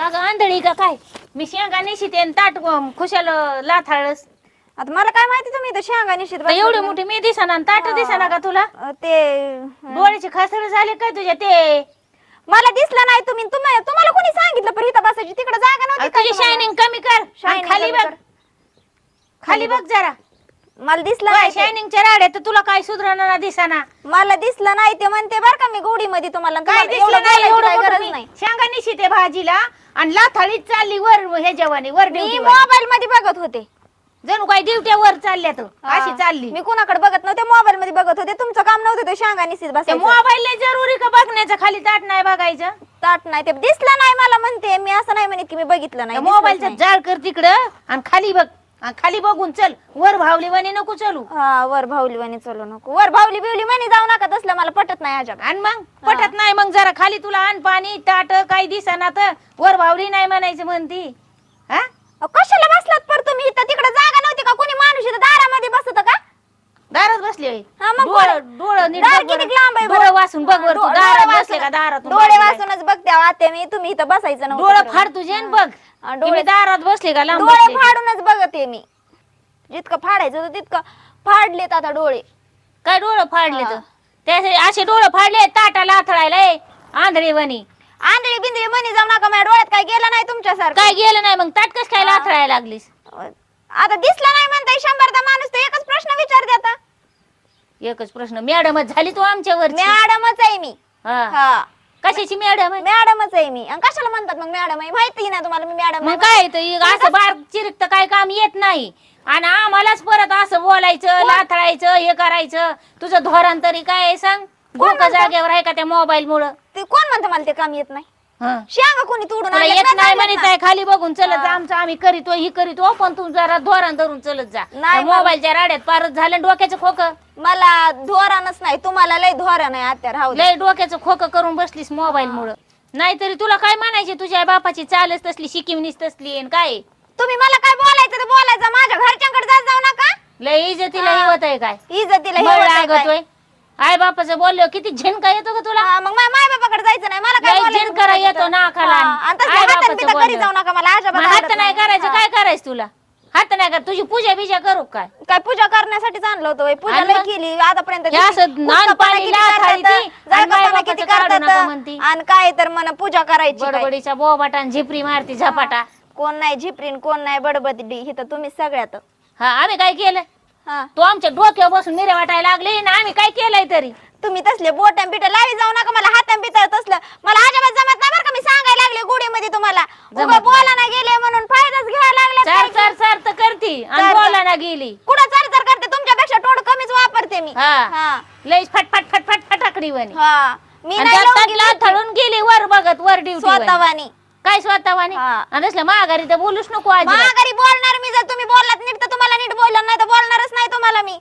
का ग आंधळी का काय? मी शेंगा निशिते आणि ताट अं, खुशाल लाथाळस. आता मला काय माहिती तुम्ही शेंगा निश्चित तर एवढी मोठी मी दिसाना आणि ताट दिसाना का तुला? ते डोळ्याचे खासड झाले काय तुझ्या ते? मला दिसलं नाही तुम्ही तुम्हा- तुम्हाला कोणी सांगितलं पण इथं बसायची? तिकडे जागा नव्हती का तुझी तुम्हाला? शायनिंग कमी कर. आणि Shining खाली कमी बघ. कर. खाली बघ. जरा. मला दिसलं नाही ते. शायनिंगच्या राड्या तर तुला काय सुधारणा दिसाना? मला दिसलं नाही ते म्हणते बर का मी गोडी मध्ये तुम्हाला. काय तुम्हाला एवढं दिसलं नाही बोलायची एवढं काय गरज नाही. शेंगा निशिते भाजीला आणि लाथाळीत चालली वर हे जेवणी वर मी मोबाईल मध्ये बघत होते. जणू काय ड्युट्या वर चालल्या तर? अशी. चालली. मी कुणाकडे बघत नव्हते मोबाईल मध्ये बघत होते. तुमचं काम नव्हतं ते शेंगा त्या बसायचं. मोबाईल जरुरी का बघण्याचं? खाली ताट नाही बघायचं? ताट नाही ते दिसलं नाही मला म्हणते. मी असं नाही म्हणत की मी बघितलं नाही दिसलंच मोबाईलचं नाही. जाळ कर तिकडं आणि खाली बघ. खाली बघून चल. वर भावली वाणी नको चलू. हा वर भाऊली म्हणे चलो नको. वर भाऊली बिवली म्हणे जाऊ नका तसलं मला पटत नाही अजिबात आणि मग. पटत नाही मग जरा खाली तुला आण पाणी ताट काही दिसना तर. वर भावली नाही म्हणायचं म्हणती. हा? अहो, कशाला बसलात पर तुम्ही? इथं तिकडे जागा नव्हती का? कोणी माणूस इथं दारामध्ये बसत का? दारात बसले होय. हा, मग डोळं कोण? डोळं नीट दार बघ किती बरं. लांब आहे डोळं वाचून बघ वर तू. डो- दारात डोळे बसले का दारात डोळे वाचूनच बघते आते मी. तुम्ही इथं बसायचं नव्हतं डोळं. फाड तुझे आणि बघ. हा, की डोळे मी दारात बसले का लांब डोळे बसले. फाडूनच बघते मी. जितकं फाडायचं होतं तितकं फाडलेत आता डोळे. काय डोळं फाडले हा. तर त्याचे असे डोळं फाडले ताटाला आथळायला आंधळी वणी. आंधळी बिंदळी म्हणी जाऊ नका माझ्या डोळ्यात काय गेलं नाही तुमच्यासारखं. काय गेलं नाही मग? ताट कस काय आथळायला लागलीस? आता दिसलं नाही म्हणताय शंभरदा माणूस तर एकच प्रश्न विचारते आता. एकच प्रश्न. मॅडमच झाली तू आमच्यावर मॅडमच आहे मी. हा. कशाची मॅडम आहे? मॅडमच आहे मी. आणि कशाला म्हणतात मग मॅडम आहे? माहिती ना तुम्हाला मी मॅडम मग काय तर असं बार चिरकत काय काम येत नाही. आणि आम्हालाच परत असं बोलायचं लाथळायचं हे करायचं. तुझं धोरण तरी काय आहे सांग? डोकं जागेवर आहे का त्या मोबाईल मुळे? ते कोण म्हणतं मला ते काम येत नाही? शेंगा कोणी तोडून तुला आणल्यात येत नाही म्हणत. आहे खाली बघून चलत जा आमचं आम्ही करीतो ही करीतो पण तू जरा धोरण धरून चलत जा. नाही त्या मोबाईलच्या राड्यात पारच झालं डोक्याचं खोक. मला धोरणच नाही तुम्हाला लय धोरण आहे आत्या राहू दे. लय डोक्याचं खोक करून बसलीस मोबाईल मुळे नाहीतरी तुला काय म्हणायचे तुझ्या बापाची चालच तसली शिकिवणीच तसली आहे न काय? तुम्ही मला काय बोलायचं ते बोलायचं माझ्या घरच्यांकडे जात जाऊ नका. लय इज्जतीला हा. हिवत आहे काय? इज्जतीला हे काय? लागतोय आई बापाचं बोललो किती झेणका येतो का तुला? हा, मग माझ्या माय बापाकडे जायचं नाही. मला काय लय बोलायचं येतो तर. हा, आणि तसलं आई बापाचं घरी बोलणं. जाऊ नका मला मग आवडत हात नाही करायचं हा. काय करायचं तुला? हात नाही कर तुझी पूजा बिजा करू काय? काय पूजा करण्यासाठीच आणलं होतं बाई. पूजा लय? केली. आतापर्यंत हे असं किती- नान कुस्तापणा पाणी किती लाथ करतात, हाळी ती, आणि जळगावपणा मायबापाचं किती काढू नका करतात म्हणती. आणि काय तर म्हण पूजा करायची काय. बडबडीचा बोबाटा आणि झिपरी मारती झपाटा. कोण नाही झिपरीन कोण नाही बडबडी. हिथं तुम्ही सगळ्यात. हा आम्ही काय केलं? हा. तू आमच्या डोक्यावर बसून मिरे वाटायला लागले ना आम्ही काय केलंय तरी? तुम्ही तसले बोट बिट लावी जाऊ नका मला हातान बित तसलं मला अजिबात जमत नाही बरं का मी सांगायला लागले गुडीमध्ये तुम्हाला. जमत उगा बोला ना गेले म्हणून फायदाच घ्यायला चार लागले चार चार तर करती आणि चार- बोला ना गेली. कुठं चर चर करते? तुमच्यापेक्षा तोंड कमीच वापरते मी. हा. हा. लई फट फट फट फट फटाकडी हा. मी नाही लावून गेली. थळून गेली वर बघत वर ड्युटी स्वतःवानी. काय स्वतःवानी? हा. आणि असलं माघारी तर बोलूच नको आजी माघारी बोलणार मी जर तुम्ही बोललात नीट तर तुम्हाला नीट बोलणार नाही तर बोलणारच नाही तुम्हाला मी.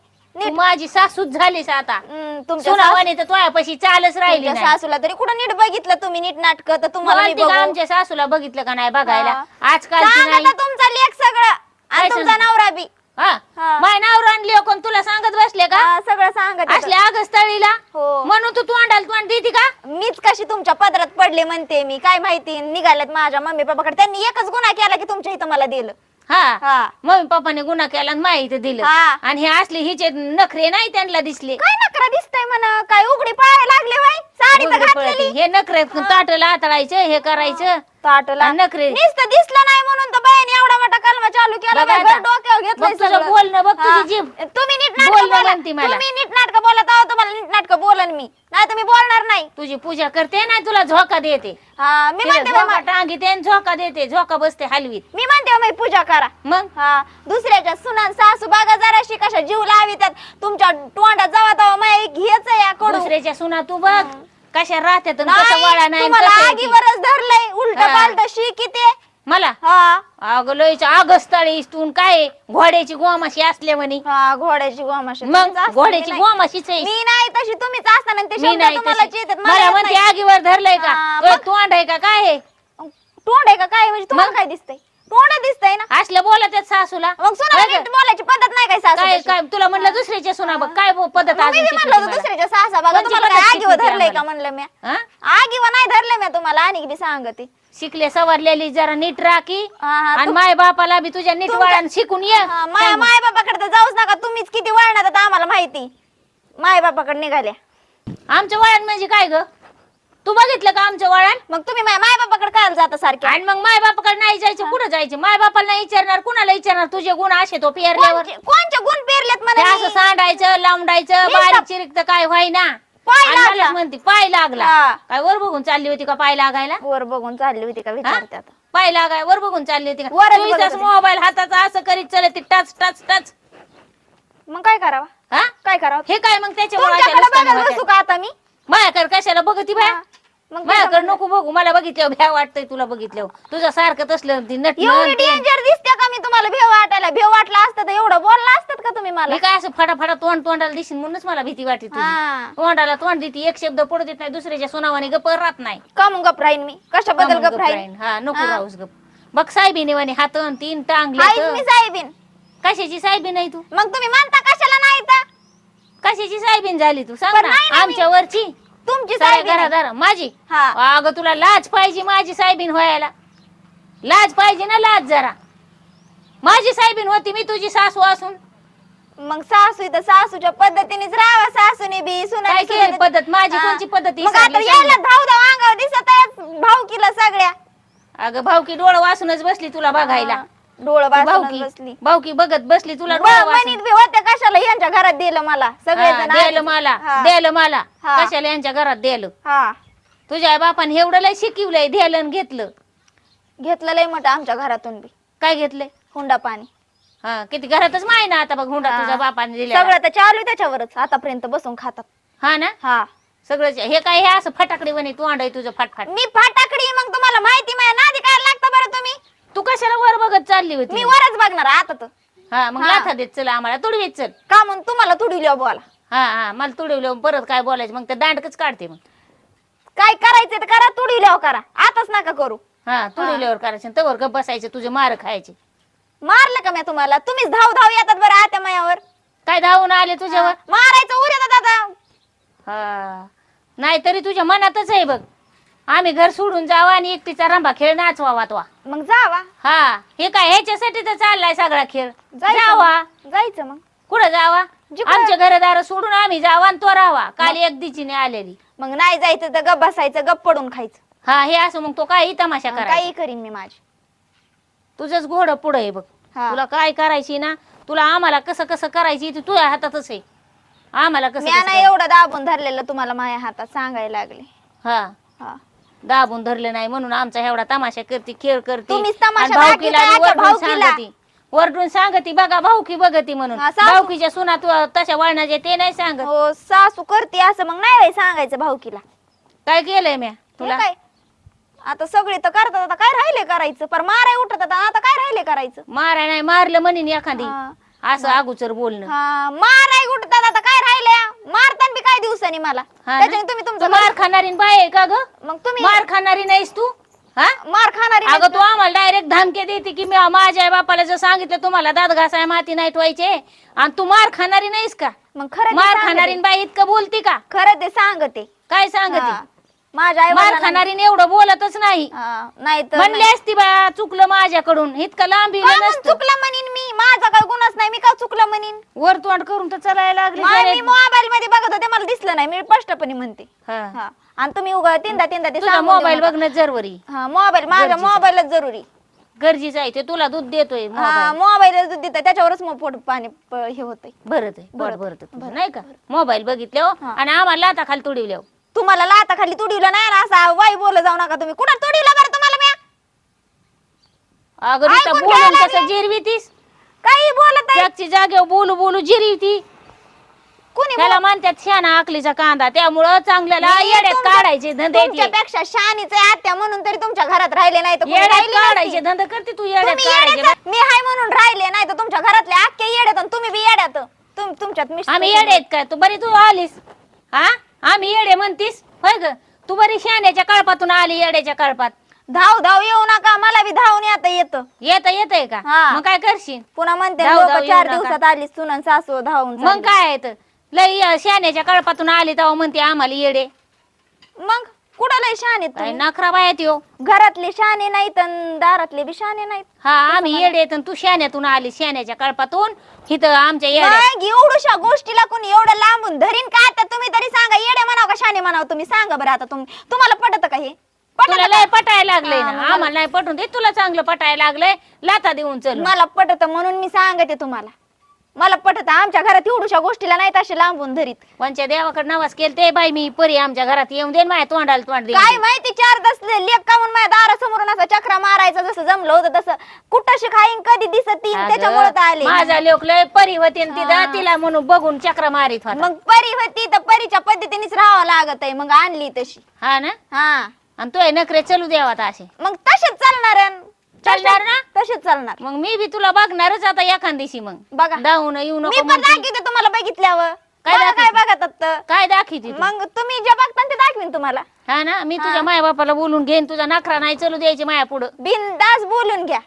माझी सासूच झालीस आता. हम्म, तुमच्या सासू- सुनावानी तर तुझ्यापाशी चालच राहिली तुमच्या नाही. सासूला तरी कुठं नीट बघितलं तुम्ही नीट नाटक तर तुम्हाला मी बोलती का बघू. आमच्या सासूला बघितलं का नाही बघायला? हा. सांगा तर तुमचा लेख सगळं. काय आणि तुमचा सांगू? नवरा बी. हा? हा. माय नाव आणली कोण तुला सांगत बसले का? हा, सगळं सांगत असले तळीला हो. म्हणून तू तोंडाला तोंड देती का? मीच कशी तुमच्या पदरात पडले म्हणते मी. काय माहिती निघाल्यात माझ्या मम्मी पप्पाकडे. त्यांनी एकच गुन्हा केला की तुमच्या इथं मला दिलं. हा. हा. मम्मी पप्पाने गुन्हा केला आणि माहिती दिलं. हा. आणि हे असले हिचे नखरे नाही त्यांना दिसले. काय नकरा दिसतंय म्हणा? काय उघडी पाहायला लागले बाई? साडी तर उघडे पळते. घातलेली हे नखरे ताटला आतळायचं हे करायचं. ताटला. आणि नखरे. नीसतं दिसलं नाही म्हणून तर बाईने एवढा मोठा कलमा चालू केला बघ बाई, आता. घेतलंय बघ तुझं सगळं. बोलणं, बघ तुझी. जीभ. तुम्ही नीट नाटक बोलणं बोला म्हणती मला. तुम्ही नीट नाटक बोलत आहो तुम्हाला नीट नाटक बोलन मी नाही तुम्ही बोलणार नाही तुझी पूजा करते ना तुला झोका देते हा मी तिला म्हणते झोका टांगीते आणि झोका देते झोका बसते हलवीत मी म्हणते बाई, पूजा करा मग हा दुसऱ्याच्या सुनान सासू बागा जराशी कशा जीव लावितात तुमच्या तोंडात जावा तवा माया घ्यायचं या कडू दुसऱ्याच्या सुना तू बघ कशा राहतात आणि कसं वळा नाही नाही आणि तुम्हाला कसं आहे ती. आगीवरच धरलंय उलट हा. पालट शिकी ते मला? हा. अगं लयच आगस्तळी तू काय घोड्याची गोमाशी असले म्हणे. हा घोड्याची गोमाशी. मग तुमचं असतं, घोड्याची नाही. गोमाशीच आहे. मी नाही तशी तुम्हीच असताना ते मी शब्द नाही तुम्हाला तशी. येतात मला मला येत म्हणते नाही. आगीवर धरलंय का? हा, मग? तोंड आहे का? काय आहे? तोंड आहे का? काय म्हणजे तुम्हाला मग? काय दिसतंय? तोंड दिसतंय ना? असलं बोलत आहेत सासूला. मग सुना होय नीट बोलायची पद्धत नाही काय सासू काय तशी? काय तुला म्हणलं दुसऱ्याच्या सुना बघ. काय बो- पद्धत मग मी अजून बी शिकवते म्हणलं होतं मला? दुसऱ्याच्या सासा बघा तुम्हाला पद्धत आगीवर धरलंय का आम्हाला? म्हणलं मी? हा? आगीवर नाही धरलंय मी तुम्हाला आणि बी सांगते. शिकले सवरलेली जरा नीट राखी. हा, हा, आणि तू- माय बापाला बी तुझ्या नीट तुमच्या- वळण शिकून ये. हा, माय माय बापाकडे तर जाऊच नका. तुम्हीच किती वळणात आता आम्हाला माहिती. माय बापाकडे निघाल्या. आमचं वळण म्हणजे काय ग? तू बघितलं का आमचं वळण? मग तुम्ही माय माय बापाकडे काय जाता सारखे? आणि मग माय बापाकडे नाही जायचं कुठं जायचं? माय बापाला नाही विचारणार कुणाला विचारणार? तुझे गुण असे तो पेरल्यावर. कोणचे कोणचे गुण पेरलेत ते मला असं सांडायचं लांडायचं मी बारीक सा- चिरिक काय व्हायना पाय लागला. म्हणते पाय लागला हा. काय वर बघून चालली होती का पाय लागायला वर बघून चालली होती का हा? विचारते आता पाय लागाय वर बघून चालली होती वरच का बघत होती. मोबाईल हाताचा असं करीत चलत टच टच टच मग काय करावं हा काय करावं हे काय मग त्याच्या तुमच्याकडे बघत बसू का आता मी माझ्याकडे कशाला बघती बाय हा. मग माझ्याकडे नको बघू. मला बघितल्यावर भ्या वाटतंय तुला बघितल्यावर. तुझं सारखं तसलं ती नट एवढी डेंजर दिसते का मी तुम्हाला? भेव वाटायला. भेव वाटला असतं तर एवढं बोलला असतात का तुम्ही मला? मी काय असं फटाफटा तोंड तोंडाला दिशीन म्हणूनच मला भीती वाटते तुझी. हा. तोंडाला तोंड देते एक शब्द पडू देत नाही दुसऱ्याच्या सुनावाने गप राहत नाही. का मग गप राहीन मी? कशाबद्दल गप राहीन. हा नको. राहूस गप बघ साहेबीने म्हणे हात तीन तर. मी साहेबीन. कशाची साहेबी नाही तू? मग तुम्ही म्हणता कशाला नाही तर? कशाची साहेबीन झाली तू? सांग पण ना. नाही ना मी. आमच्या वरची तुमची साऱ्या साहेबीन आहे. घरादार माझी? हा. अगं तुला लाज पाहिजे माझी साहेबीन व्हायला. लाज पाहिजे ना लाज जरा. माझी साहेबीन होती मी तुझी सासू असून. मग सासू तर सासूच्या पद्धतीनेच राहावा सासूने बी काय सुनाने केली पद्धत? माझी. कोणची पद्धत मग आता यायला धाव धाव अंगावर दिसत भाऊ किला सगळ्या. अगं भाऊकी डोळं वासूनच बसली तुला बघायला. डोळ बसली. भाऊकी बघत बसली तुला डोळं वासून म्हणीत बी होते कशाला? यांच्या घरात दिलं मला. सगळे हा, द्यायला मला द्यायला मला. हा. कशाला यांच्या घरात द्यायला हा. तुझ्या बापाने एवढं लय शिकवलंय द्यायला आणि घेतलं. घेतलं लय मोठं आमच्या घरातून बी. काय घेतलंय? हुंडा पाणी. हा किती घरातच माय ना आता बघ हुंडा हा. तुझ्या बापाने दिला सगळं तर चालू आहे त्याच्यावरच. आतापर्यंत बसून खातात. हा ना? हा. सगळं हे काय हे असं फटाकडे बने तू अंड तुझं फटफट. मी फाटाकडी मग तुम्हाला माहिती माझ्या नादी काय लागतं बरं तुम्ही? तू कशाला वर बघत चालली मी होती वरच बघणार आता तर. हा मग हा. लाथा देत चल आम्हाला तुडवीत चल. का म्हणून? तुम्हाला तुडील बोला. हा हा मला तुडवलं परत काय बोलायचं? मग ते दांडकच काढते मग. काय करायचं तर करा तुडील करा. आताच नका करू. हा तुडवल्यावर करायचं तवर गप बसायचं तुझे मार खायचे. मारलं का मी तुम्हाला? तुम्हीच धाव धाव येतात बरं आत्या मायावर. काय धावून आले तुझ्यावर? मारायचं उर येतात आता. हा. नाही तरी तुझ्या मनातच आहे बघ. आम्ही घर सोडून जावा आणि एकटीचा रंबा खेळ नाचवावा तो. मग जावा. हा हे काय ह्याच्यासाठी तर चाललाय सगळा खेळ. जायचं जावा. मग. जायचं मग. कुठं जावा? जिकडं- आमच्या घरदार सोडून आम्ही जावा आणि तो राहावा. काल एक दिचीने आलेली. मग नाही जायचं तर गप बसायचं गप पडून खायचं. हा हे असं मग तो काही तमाशा मग करायचा. काही करीन मी माझी. तुझंच घोडं पुढं आहे बघ. हा. तुला काय करायची ना तुला आम्हाला कसं कसं करायची ती तुझ्या हातातच आहे. आम्हाला कसं मी कसं नाही एवढं दाबून धरलेलं तुम्हाला माझ्या हातात सांगायला लागले. हा. हा. दाबून धरले नाही म्हणून आमचा एवढा तमाशा करते खेळ करते. तुम्हीच तमाशा आणि भाऊकीला दाखविताय आणि आता वरडून. सांगती. वरडून सांगती बघा भाऊकी बघती म्हणून. हा, सासू- भाऊकीच्या सुना तू तशा वळणाचे ते नाही सांगत. हो सासू करते असं मग नाही बाई सांगायचं भाऊकीला. काय केलंय म्या तुला तुला? काय? आता सगळे तर करतात आता काय राहिले करायचं? पर माराय उठत आता आता काय राहिले करायचं? मारा नाही मारलं म्हणीन एखादी. हा. असं अगोचर बोलणं. हा माराय उठतात आता काय राहिले मारताना बी काय दिवसांनी मला. हा ना? त्याच्याने तुम्ही तू तुमचं मार खाणारी बाय आहे का ग? मग तुम्ही मार खाणारी नाहीस तू? हा? मार खाणारी अगं तू आम्हाला डायरेक्ट धमके देते की मी माझ्या आई बापाला जर सांगितलं तुम्हाला दात घासाय माती नाही ठेवायचे आणि तू मार खाणारी नाहीस का? मग खरं ते मार सांगते. खाणारी बाई इतकं बोलती का? खरं ते सांगते. काय सांगते? हा. माझ्या आई मार एवढं बोलतच नाही. नाही तर म्हणले असती बा चुकलं माझ्याकडून. इतकं लांब नसतं. चुकलं म्हणीन मी. माझा काय गुन्हाच नाही. मी का चुकलं म्हणीन? वर तोंड करून तर चालायला लागली मा- मी जरा. मोबाईल मध्ये बघत होते. मला दिसलं नाही. मी स्पष्टपणे म्हणते. हा. हा. आणि तुम्ही उगा तीनदा तीनदा ते तुझा सांगून देऊ मोबाईल नका. बघणं जरवरी हा मोबाईल. माझ्या. मोबाईलच जरुरी. गरजेचं आहे ते. तुला दूध देतोय हा मोबाईल. दूध देतं त्याच्यावरच मग पोट पाणी प- हे होतंय. भरत आहे पोट भरत. भरत तुझं, नाही का? मोबाईल बघितले हा. आणि आम्हाला आता खाली तुडवल्या हो. तुम्हाला लाता खाली तुडीवलं नाही ना असा वाई बोल जाऊ नका तुम्ही. कुठं तुडीवलं बरं तुम्हाला मी अगं नुसतं ऐकून बोलून घ्यायला कसं लागले. जिरवीतीस काही बोलत आहे त्याची जागेवर बोलू बोलू जिरवती कुणी त्याला म्हणतात शाना आकलीचा कांदा. त्यामुळं चांगल्याला मी येड्यात तुमच्या- काढायचे धंदे ते. तुमच्यापेक्षा आहे आत्या म्हणून तरी तुमच्या घरात राहिले नाही तर कोणी येड्यात राहिली काढायचे. धंदा करते तू येड्यात तुम्ही काढायचे येड्यात मी हाय म्हणून राहिले नाही तर तुमच्या घरातले अख्खे येड्यात आणि तुम्ही बी येड्यात. तुम तुमच्यात आम्ही येडे आहेत काय? तू बरी तू आलीस. हा? आम्ही येडे म्हणतीस? होय ग. तू बरी शाण्याच्या कळपातून आली येड्याच्या कळपात. धाव धाव येऊ नका मला बी धावून येता येतं. येत येतय का? हा. मग काय करशील? पुन्हा म्हणते धाव धाव लोक येऊ चार नका. दिवसात आली सुनन सासू धावून मग चालली. काय तर लय अं, शाण्याच्या कळपातून आली तेव्हा म्हणते आम्हाला येडे. मग? कुठं लय शहाणे काय तुम्ही? नखरा बायात यो. घरातले शहाणे नाहीत दारातले बी शहाणे नाहीत. हा आम्ही येडे तू शाण्यातून आली शाण्याच्या कळपातून. हिथं आमच्या येड्या एवढूशा गोष्टीला कोणी एवढं लांबून धरीन का? आता तुम्ही तरी सांगा येडे म्हणाव का शाणे म्हणाव तुम्ही? सांगा बरं आता तुम्ही. तुम्हाला पटत का हे? पटत तुला लय पटायला लागलंय ना. आम्हाला नाही पटून दे तुला चांगलं पटायला लागलंय. लाता देऊन चल. मला पटत म्हणून मी सांगते तुम्हाला. मला पटत आमच्या घरात एवढूशा गोष्टीला नाहीत असे लांबून धरीत. कोणच्या देवाकडे नवाज केल ते बाई मी परी आमच्या घरात येऊन दे माझ्या तोंडाला तोंड दे काय माहिती चार तास लेख कामून माझ्या दारासमोरून असा चक्रा मारायचा जसं जमलं होतं तसं. कुठं शिकाईन कधी दिसत तीन त्याच्यामुळे तर आले माझा लोक लय परी होती हा. तिथं तिला म्हणून बघून चक्र मारित होता. मग परी होती तर परीच्या पद्धतीनेच राहावं लागत आहे मग आणली तशी. हा ना? हा. आणि तो नखरे चलू द्यावात असे. मग तसेच चालणार. चालणार ना? तसेच चालणार मग मी बी तुला बघणारच आता एखाद दिवशी मग बघा धावून येऊ मी नको पण म्हणते. दाखवते तुम्हाला बघितल्यावर काय मला काय दाखवते? बघत? काय दाखवते तू? मग तुम्ही जे बघता ते दाखवीन तुम्हाला हा ना मी तुझ्या माय बापाला बोलून घेईन तुझा नखरा नाही चलू द्यायची माया पुढं बिनदास बोलून घ्या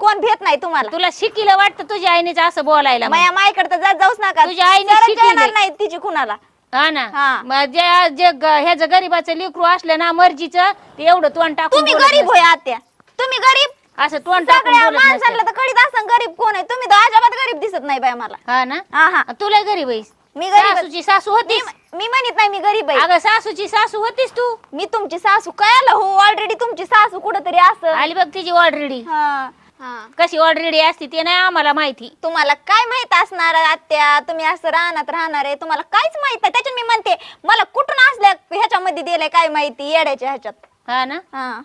कोण भेट नाही तुम्हाला तुला शिकीला वाटतं तुझ्या आईनेच असं बोलायला मग. माया मायकडे तर जात जाऊच नका तुझ्या आईने शिकविलंय. येणार नाही तिची कुणाला हा ना. मग जे जे ग- ह्याचं गरीबाचं लेकरू असलं ना मर्जीचं ते एवढं तोंड टाकून तुम्ही बोलत गरीब नसतं. होय आत्या तुम्ही गरीब असं तोंड टाकून सगळ्या बोलत माणसाला. तर कळीत असं गरीब कोण आहे? तुम्ही तर अजिबात गरीब दिसत नाही बाय मला हा ना? हा हा. तुला गरीब आहेस. मी गरीब आहे. सासूची सासू मी होतीस मी म्हणत नाही मी गरीब आहे. अगं सासूची सासू होतीस तू. मी तुमची सासू कळालं हो? ऑलरेडी तुमची सासू कुठंतरी असं. आली बघ तिची ऑलरेडी हा हा. कशी ऑलरेडी असती ते नाही आम्हाला माहिती. तुम्हाला काय माहीत असणार आत्या? तुम्ही असं राहणार राहणार आहे तुम्हाला काहीच माहीत नाही. त्याच्यात मी म्हणते मला कुठून असल्या ह्याच्यामध्ये दिलंय काय माहिती? येड्याच्या ह्याच्यात. हा ना? हा.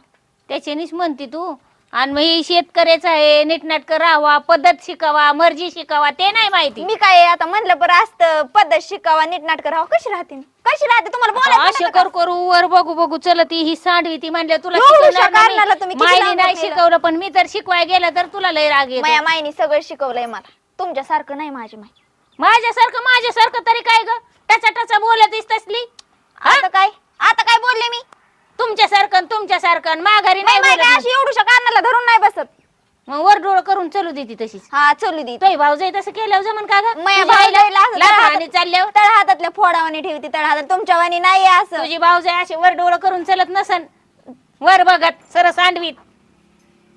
त्याच्यानीच म्हणते तू. आणि मग ही शेतकऱ्याचं आहे नीटनाटकं राहावा पद्धत शिकावा मर्जी शिकावा ते नाही माहिती. मी काय आता म्हणलं बरं असतं पद्धत शिकावा नीटनाटक राहावं कशी राहते मी? कशी राहते? तुम्हाला बोलायचं असे का? कर वर बघू बघू चलती ही सांडवी ती म्हणल्या तुला शिकवणार नाही. कारणाला तुम्ही किती मायने लांब नाही बसलेला? शिकवलं पण मी तर शिकवाय गेलं तर तुला लय राग येतो. माया मायनी सगळं शिकवलंय मला. तुमच्यासारखं नाही माझी माय. माझ्यासारखं माझ्यासारखं तरी काय ग? टचा टचा बोलतीस तसली? आता काय? आता काय बोलले मी? तुमच्यासारखं आणि तुमच्यासारखं आणि माघारी नाही बोलत. अशी एवढूशा कारणाला धरून नाही बसत. मग वर डोळ करून चलू देती तशीच. हा चलू दे तोय भाऊजाई तसं केल्यावर जमन का ग? माया भाऊजाईला असं तळ चालल्यावर. तळ हातातल्या फोडावानी ठेवती तळ हातात तुमच्या वाणी नाही आहे असं. तुझी भाऊजाई अशी वर डोळ करून चलत नसन. वर बघत सरस सांडवीत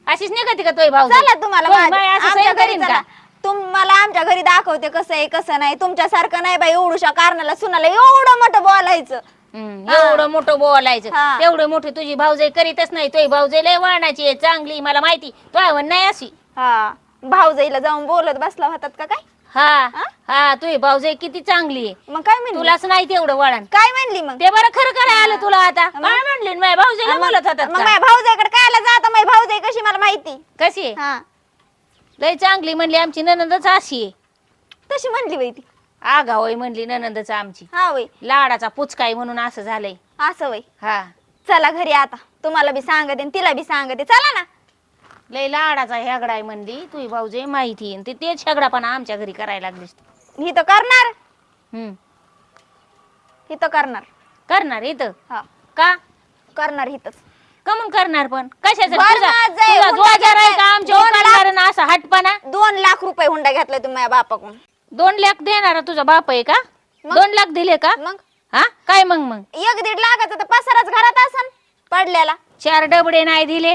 अशीच निघती का तोय भाऊ चला तुम्हाला माझ्या- आमच्या घरी चला. तुम्हाला आमच्या घरी दाखवते कसं आहे कसं नाही. तुमच्यासारखं नाही बाई एवढूशा कारणाला सुनाला एवढं मोठं बोलायचं. हम्म, एवढं मोठं बोलायचं. तेवढं मोठी तुझी भाऊजाई करीतच नाही तोय भाऊजाई लय वाणाची आहे चांगली मला माहिती. तो आवड नाही अशी. हा. भाऊजाईला जाऊन बोलत बसला होतात का काय? हा. हा? तुझी भाऊजाई किती चांगली आहे. मग काय म्हणली? तुलाच नाही तेवढं वळण काय म्हणली मग? ते बरं खरं करायला आलं तुला आता. काय म्हणली? माझ्या भाऊजाईला बोलत होतात मग का? माझ्या भाऊजाईकडे कायला जात माझी भाऊजाई कशी मला माहिती. कशी आहे? हा. लय चांगली म्हणली आमची ननंदच अशी आहे. तशी म्हणली बाई ती. आगा होय म्हणली ननंदच आमची. हा वय लाडाचा पुचकाय म्हणून असं झालंय. असं वय हा. चला घरी आता. तुम्हाला बी सांगते आणि तिला बी सांगते. चला ना. लय लाडाचा हेगडा आहे म्हणली. तुझी भाऊजाई माहिती आहे. ते तेच हेगडापणा आमच्या घरी करायला लागलीस. ही तर करणार. हम्म. ही तर करणार. करणार इथं? हा. का? करणार हितच कमून करणार पण? कशाचं? बरं तुझा माझं आहे, तुझा हुंडा जोजार आहे का? घेतलाय. आमच्या दोन लाख- करणार ना असा हटपणा? दोन लाख रुपये हुंडा घेतलाय तुम्ही माझ्या बापाकडून. दोन लाख देणारा तुझा बाप आहे का? मग? दोन लाख दिले का? मग? हा? काय मग मग? एक दीड लाखाचा तर पसाराच घरात असन पडलेला चार डबडे नाही दिले.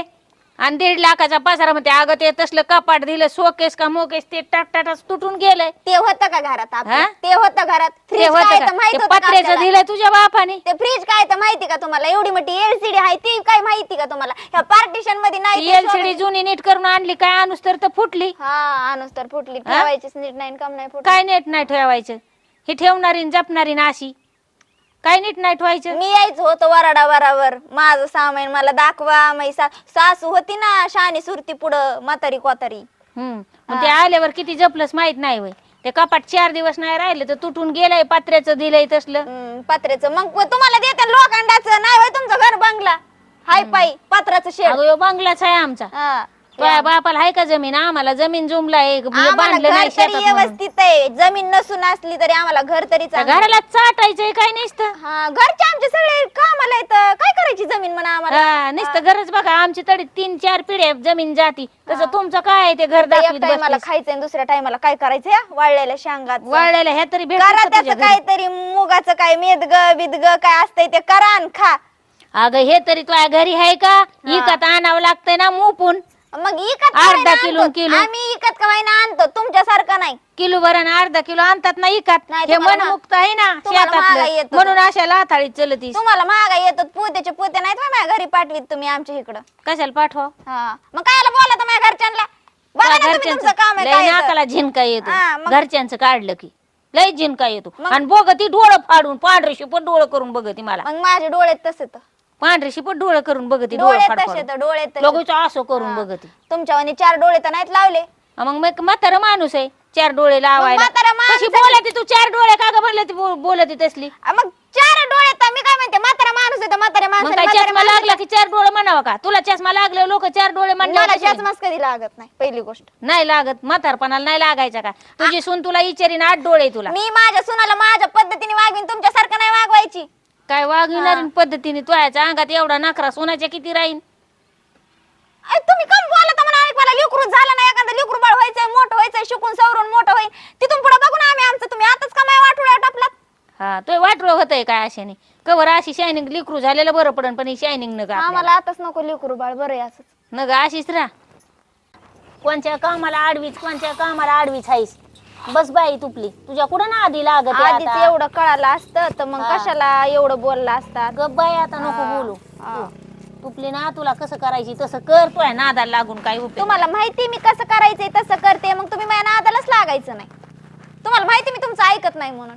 आणि दीड लाखाचा पसारा म्हणते अगं ते तसलं कपाट दिलं सोकेस का मोकेस ते टाट टाटाच तुटून गेलंय ते होतं का घरात? हा? ते होतं घरात ते फ्रीज होतं काय का? तर माहीत ते होतं का पत्र्याचं आपल्याला? दिलंय तुझ्या बापाने ते फ्रीज काय तर माहिती का तुम्हाला एवढी मोठी एलसीडी आहे ती काय माहिती का तुम्हाला ह्या पार्टिशनमध्ये नाही ते एलसीडी. जुनी नीट करून आणली काय आणूस तर तर फुटली हा अनुस तर फुटली? ठेवायचीच नीट नाही कम नाही फुटली काय नीट नाही ठेवायचं हे ठेवणारी न जपणारी ना अशी काय नीट नाही ठेवायचं मी यायचं होतं वराडा वरावर. माझं सामान मला दाखवा मै सा- सासू होती ना शानी सुरती पुढं म्हातारी कोतारी. हम्म. मग ते आल्यावर किती जपलंच माहीत नाही वय. ते कपाट चार दिवस नाही राहिलं तर तुटून गेलंय पत्र्याचं दिलंय तसलं. हम्म, पत्र्याचं. मग तुम्हाला देते लोखंडाचं नाही होय तुमचं घर बंगला. हाय पाई पत्राचं शेड. अगं बंगलाच आहे आमचा. हा. तुझ्या बापाला आहे का जमीन? आम्हाला जमीन जुमला आहे. आम्हाला बांधलं घर नाही तरी शेतात म्हणून. व्यवस्थित आहे. जमीन नसून असली तरी आम्हाला घर तरी त्या चांगलं. घराला चाटायचंय काय नसतं? हा घरचे आमचे सगळे कामाला येत काय करायची जमीन म्हणा आम्हाला? हा, नुसतं गरज बघा. आमची तरी तीन चार पिढ्या जमीन जाती. तसं तुमचं काय आहे ते घर एक दाखवीत टायमाला बसलीस. खायचंय आणि दुसऱ्या टायमाला काय करायचं या वाळलेल्या शेंगात वाळलेल्या ह्या तरी करा त्याचं काहीतरी मुगाचं काय मेदग बिदग काय असतंय ते करा आणि खा. अगं हे तरी तुझ्या घरी आहे का? इकत आणावं लागतंय ना मोपून. मग इकत का अर्धा किलो, आणतो. किलो. आम्ही इकत का वाईना आणतो. तुमच्यासारखं नाही. किलो भरण अर्धा किलो आणतात ना इकत. नाही, हे तुम्हाला मन मा- मुक्त आहे ना तुम्हाला महागाई येतं. म्हणून अशा लाथाळीत चलतीस. तुम्हाला महागाई येतात पोत्याचे पोते नाहीत माझ्या घरी पाठवीत तुम्ही आमच्या इकडं. कशाला पाठवा? हा. मग कायला बोला माझ्या घरच्यांना बघा ना तुम्ही तुमचं काम आहे लय काय तर. नाकाला येतो. हा, मग- घरच्यांचं काढलं की. लय झिनका येतो. मग- आणि बघ ती डोळं फाडून पांढरे शिपट डोळं करून बघती मला. मग माझे डोळे तसे तर. पांढरे शिपट डोळं करून बघती डोळे डोळं तसे तर डोळे तसे. लगेच असं करून बघती. तुमच्या वाणी चार डोळे तर नाहीत लावले. मग मग म्हातारा माणूस आहे चार डोळे लावायला. म्हातारा माणूस कशी आहे. बोलती तू? चार डोळे का ग बोलती बोलती तसली? आ, मग चार डोळे तर मी काय म्हणते? म्हातारा माणूस आहे तर म्हातारे मग माणूस काय चष्मा लागला की चार डोळे म्हणावा का? तुला चष्मा लागले लोक चार डोळे मला म्हणणार चष्माच कधी लागत नाही पहिली गोष्ट. नाही लागत म्हातारपणाला नाही लागायचा का? तुझी सून तुला इचारीन आठ डोळे तुला. मी माझ्या सुनाला माझ्या पद्धतीने वागवीन तुमच्यासारखं नाही वागवायची. काय वागविणार पद्धतीने तुझ्या अंगात एवढा नखरा सोनाच्या किती राहीन? अय, तुम्ही कम बोलता म्हणा? ऐक मला लेकरू झालं नाही एखादं लेकरू बाळ व्हायचंय मोठं व्हायचंय शिकून सवरून मोठं होईल तिथून पुढे बघू ना आम्ही आमचं. तुम्ही आताच का माय वाटुळ्या टापलात? हा तो वाटलं होतंय काय अशाने? कवर अशी शायनिंग लिकरू झालेलं बरं पडन पण ही शायनिंग न का आम्हाला आताच नको लेकरू बाळ बरं आहे असंच. न ग अशीच राह. कोणच्या कामाला आडवीच कोणच्या कामाला आडवीच हायस बस बाई तुपली तुझ्या कुठं ना आधी लागत आहे आधीच आता? एवढं कळालं असतं तर मग हा. कशाला एवढं बोलला असतात गप बाई आता नको. बोलू. तू. तुपली ना तुला कसं करायची तसं कर तू नादाला लागून काय उपयोग तुम्हाला माहिती मी कसं करायचंय तसं करते मग तुम्ही माझ्या नादालाच लागायचं नाही तुम्हाला माहिती मी तुमचं ऐकत नाही म्हणून